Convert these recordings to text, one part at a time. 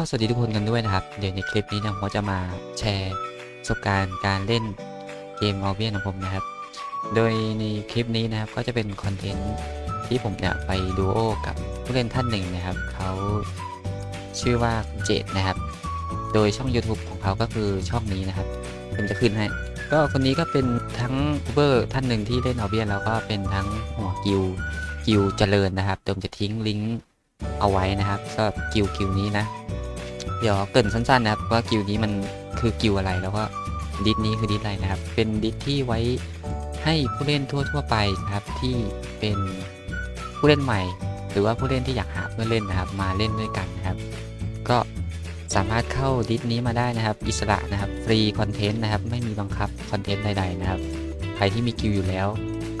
ก็สวัสดีทุกคนกันด้วยนะครับ เดี๋ยวในคลิปนี้นี่ยผมจะมาแชร์ประสบการณ์การเล่นเกมออเบียนของผมนะครับ โดยในคลิปนี้นะครับก็จะเป็นคอนเทนต์ที่ผมเนี่ยไปดูโอกับผู้เล่นท่านหนึ่งนะครับ เขาชื่อว่าเจตนะครับ โดยช่อง YouTube ของเขาก็คือช่องนี้นะครับผมจะขึ้นให้ก็คนนี้ก็เป็นทั้งเบอร์ท่านหนึ่งที่เล่นออเบียนแล้วก็เป็นทั้งหัวกิลกิลเจริญนะครับเดี๋ยวผมจะทิ้งลิงก์เอาไว้นะครับสำหรับกิลกิลนี้นะ เดี๋ยวเกรินสั้นๆนะครับว่ากิลนี้มันคือกิลอะไรแล้วก็ดิสนี้คือดิสอะไรนะครับ เป็นดิสที่ไว้ให้ผู้เล่นทั่วๆไปนะครับที่เป็นผู้เล่นใหม่ หรือว่าผู้เล่นที่อยากหาเพื่อนเล่นนะครับ มาเล่นด้วยกันนะครับ ก็สามารถเข้าดิสนี้มาได้นะครับ อิสระนะครับฟรีคอนเทนต์นะครับ ไม่มีบังคับคอนเทนต์ใดๆนะครับใครที่มีกิลอยู่แล้ว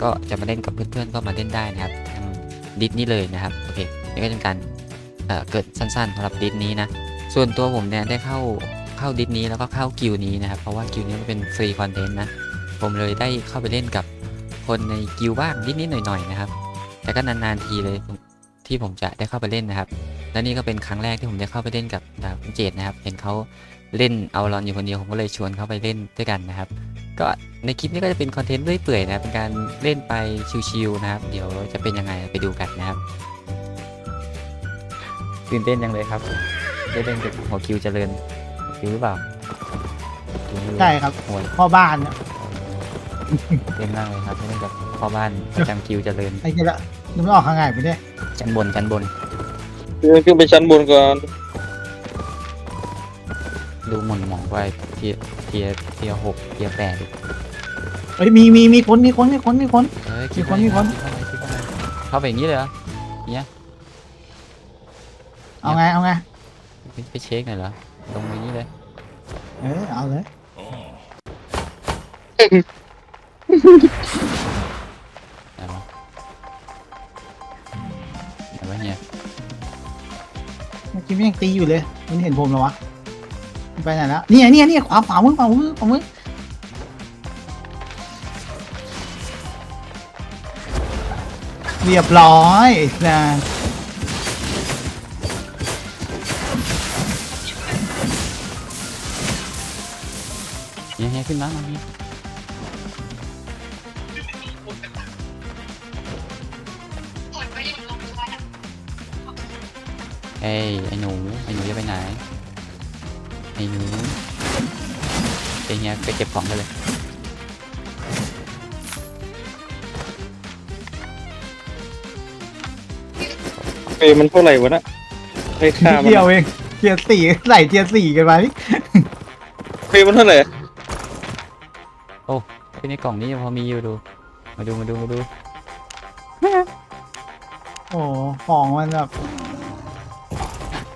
ก็จะมาเล่นกับเพื่อนๆก็มาเล่นได้นะครับดิสนี้เลยนะครับโอเคนี่ก็เป็นการเเกิดสั้นๆสำหรับดิสนี้นะ ส่วนตัวผมเนี่ยได้เข้าเข้าดิสนี้แล้วก็เข้ากิลนี้นะครับเพราะว่ากิลนี้มันเป็นฟรีคอนเทนต์นะผมเลยได้เข้าไปเล่นกับคนในกิลบ้างนิดๆหน่อยๆนะครับ แต่ก็นานๆทีเลยที่ผมจะได้เข้าไปเล่นนะครับ และนี่ก็เป็นครั้งแรกที่ผมได้เข้าไปเล่นกับคุณเจตนะครับ เห็นเขาเล่นเอารอนอยู่คนเดียวผมก็เลยชวนเขาไปเล่นด้วยกันนะครับ ก็ในคลิปนี้ก็จะเป็นคอนเทนต์เรื่อยเปื่อยนะครับเป็นการเล่นไปชิวๆนะครับ เดี๋ยวจะเป็นยังไงไปดูกันนะครับตื่นเต้นยังเลยครับ ได้เล่นกับหัวคิวเจริญหัวคิวหรือเปล่าคิวไม่รู้ใช่ครับโอ้ยพ่อบ้านเนี่ยเล่นมากเลยครับได้เล่นกับพ่อบ้านประจำคิวเจริญไอ้เจ้าละยังไม่ออกข้างไงไปด้วยชั้นบนชั้นบนเดินขึ้นไปชั้นบนก่อนดูหม่นหมองไปเทียเทียเทียหกเทียแปดอีกเฮ้ยมีมีมีคนมีคนมีคนมีคนเฮ้ยมีคนมีคนเข้าไปเข้าไปเข้าไปอย่างนี้เลยเหรอเอาไงเอาไง ไปเช็คหน่อยเหรอลงไปอย่างนี้เลย เออเอาเลยไหนวะไหนวะเนี่ยเมื่อกี้มันยังตีอยู่เลย มันเห็นผมเหรอวะมันไปไหนแล้วเนี่ยเนี่ยเนี่ยขวาขวามือขวามือขวามือเรียบร้อยนะ เนี่ยเนี่ยขึ้นมามาเนี่ยเอ้ยไอ้หนูไอ้หนูจะไปไหนไอ้หนูไอ้เงี้ยไปเก็บของกันเลยเฟยมันเท่าไหร่วะนะไอ้ค่ามันเดียวเองเทียร์สี่ใส่เทียร์สี่กันมานี่เฟยมันเท่าไหร่ ไอ้ในกล่องนี้ยังพอมีอยู่ดู มาดูมาดูมาดู โอ้ของมันแบบ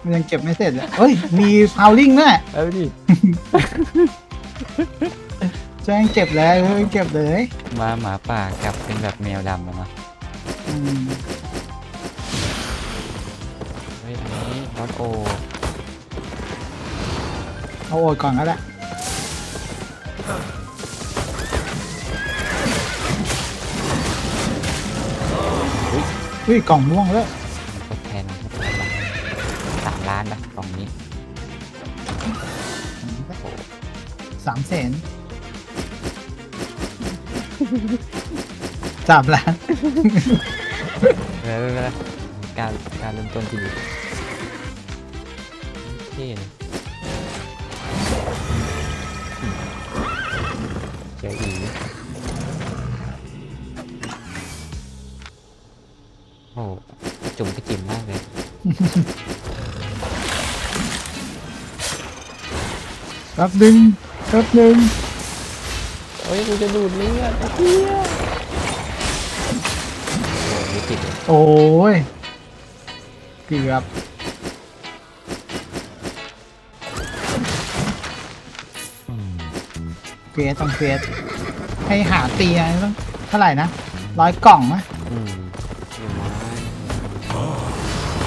มันยังเก็บไม่เสร็จเลยเฮ้ย มีพาวลิงด้วยเอาดิแจ้งเก็บแล้วเฮ้ยเก็บเลยมาหมาป่ากลับเป็นแบบแมวดำแล้วนะอืมเฮ้ยอันนี้รถโอเอาโอดก่อนก็ได้ เฮ้ยกล่องม่วงเลยทดแทนสามล้านนะกล่องนี้สามแสนสามล้านเออเออการการเริ่มต้นที่ดีเท่เล โอ้โหจุ่มกระจิ๋มมากเลย แป๊บหนึ่งแป๊บหนึ่งเฮ้ยกูจะดูดเลือดไอ้เหี้ยโอ้ยไม่ติดเลยโอ้ย เกือบ อืมเฟสต้องเฟสให้หาตีอะไรต้องเท่าไหร่นะร้อยกล่องไหมอืมอยู่นะ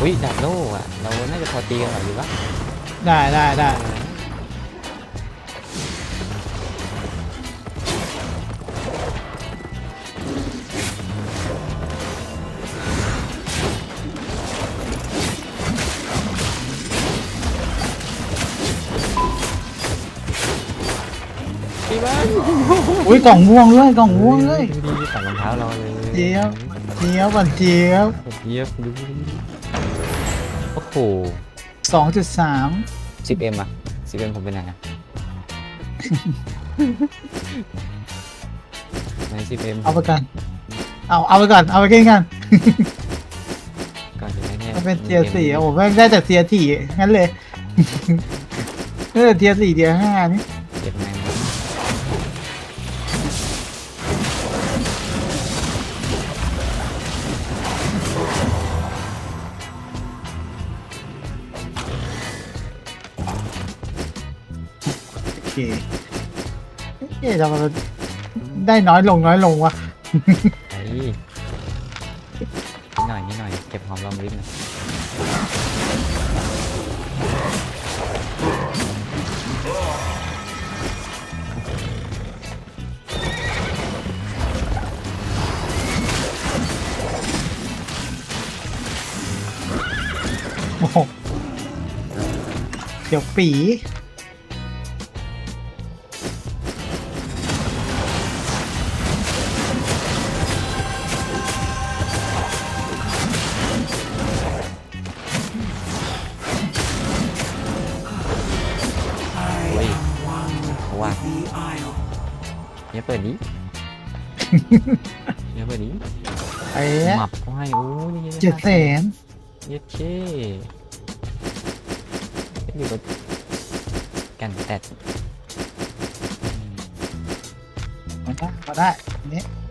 อุ้ยดาบโล่อะเราน่าจะพอตีกันหน่อยดีวะได้ได้ได้อุ้ยกล่องม่วงด้วยกล่องม่วงเลยดูดีใส่รองเท้าเราเลยเจี๊ยบเจี๊ยบอะเจี๊ยบ เยียบดู หสองจุดสามสิบเอ็มอะสิบเอ็มผมเป็นไงอะ ไหนสิบเอ็มเอาไปกัน เอาเอาไปก่อน เอาไปกินกัน ก่อนจะได้เนี่ยมันเป็นเทียร์สี่อะผมแม่งได้แต่เทียร์สี่งั้นเลย เออเทียร์สี่เทียร์ห้านี่เจ็บแมงโอ เคเอ๊ะทำไมได้น้อยลงน้อยลงวะไอ้นิดหน่อยนิดหน่อยเก็บหอมรอมริบหน่อยโอ้โหเดี๋ยวปี เนี่ยเปิดนี้เนี่ยเปิดนี้ไอ้หมับก็ให้โอ้ยนี่เจ็ดแสนเย็ดเช่อยู่กับกันแตดมาได้มาได้อัน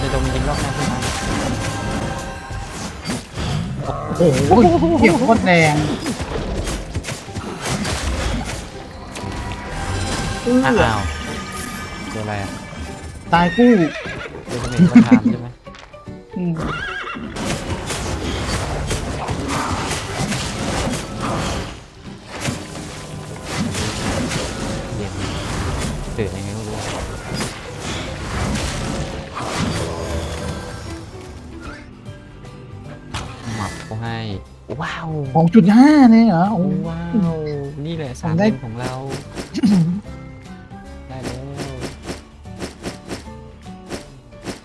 นี้เดินเดินยิงรอบหน้าขึ้นมาโอ้โหเกี่ยวโคตรแดงเอออ้าวเจออะไรอะตายคู่เจอเขมรสงครามใช่ไหมอืมเดี๋ยวเกิดยังไง ให้ ว้าวสองจุดห้าเนี่ยเหรอโอ้ ว้าว นี่แหละผสามมได้เดือนของเรา ได้แล้ว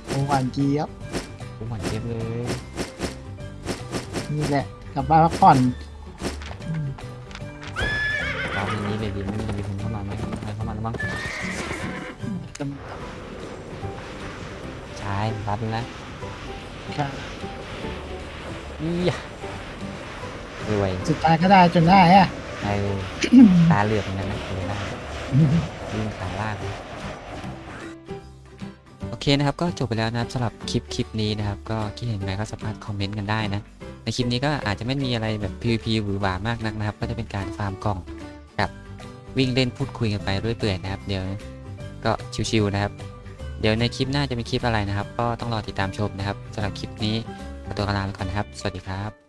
โหหวานเจี๊ยบกูหวานเจี๊ยบเลย นี่แหละกลับบ้านพักผ่อนรอบนี้เลยดีไม่มีคนเข้ามาไหมใครเข้ามาแล้วบ้างใช่รับแล้วนะครับ อียะรวยสุดท้ายก็ได้จนได้อะ ไอ้ ตาเหลือกเหมือนกันนะเลยได้ยิงขาลากเลยโอเคนะครับก็จบไปแล้วนะครับสำหรับคลิปคลิปนี้นะครับ ก็คิดเห็นไงก็สามารถคอมเมนต์กันได้นะ ในคลิปนี้ก็อาจจะไม่มีอะไรแบบ PVP หรือหวามากนักนะครับ ก็จะเป็นการฟาร์มกล่องกับวิ่งเล่นพูดคุยกันไปเรื่อยเปื่อยนะครับ เดี๋ยวก็ชิวๆนะครับ เดี๋ยวในคลิปหน้าจะเป็นคลิปอะไรนะครับ ก็ต้องรอติดตามชมนะครับสำหรับคลิปนี้ขอ ตัวลาไปก่อนนะครับ สวัสดีครับ